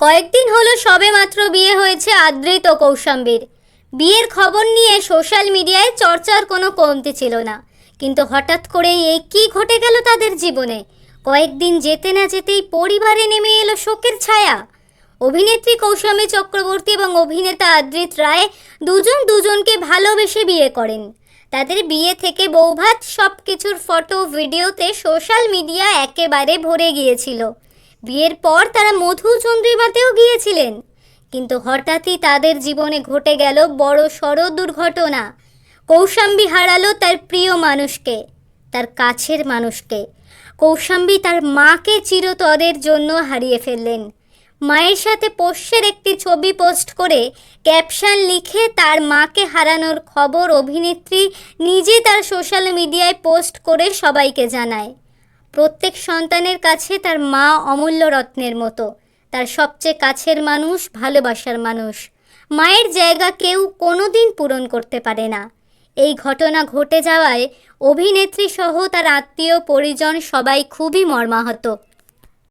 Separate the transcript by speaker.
Speaker 1: কয়েকদিন হলো সবে মাত্র বিয়ে হয়েছে আদ্রিত কৌশাম্বীর। বিয়ের খবর নিয়ে সোশ্যাল মিডিয়ায় চর্চার কোনো কমতি ছিল না। কিন্তু হঠাৎ করেই এই কী ঘটে গেল তাদের জীবনে? কয়েকদিন যেতে না যেতেই পরিবারে নেমে এলো শোকের ছায়া। অভিনেত্রী কৌশামী চক্রবর্তী এবং অভিনেতা আদ্রিত রায় দুজন দুজনকে ভালোবেসে বিয়ে করেন। তাদের বিয়ে থেকে বৌভাত সব কিছুর ফটো, ভিডিওতে সোশ্যাল মিডিয়া একেবারে ভরে গিয়েছিল। বিয়ের পর তারা মধু চন্দ্রিমাতেও গিয়েছিলেন। কিন্তু হঠাৎই তাদের জীবনে ঘটে গেল বড় সড় দুর্ঘটনা। কৌশাম্বী হারালো তার প্রিয় মানুষকে, তার কাছের মানুষকে। কৌশাম্বী তার মাকে চিরতরের জন্য হারিয়ে ফেললেন। মায়ের সাথে পোষ্যের একটি ছবি পোস্ট করে ক্যাপশন লিখে তার মাকে হারানোর খবর অভিনেত্রী নিজে তার সোশ্যাল মিডিয়ায় পোস্ট করে সবাইকে জানায়। প্রত্যেক সন্তানের কাছে তার মা অমূল্য রত্নের মতো। তার সবচেয়ে কাছের মানুষ, ভালোবাসার মানুষ। মায়ের জায়গা কেউ কোনো দিন পূরণ করতে পারে না। এই ঘটনা ঘটে যাওয়ায় অভিনেত্রী সহ তার আত্মীয় পরিজন সবাই খুবই মর্মাহত।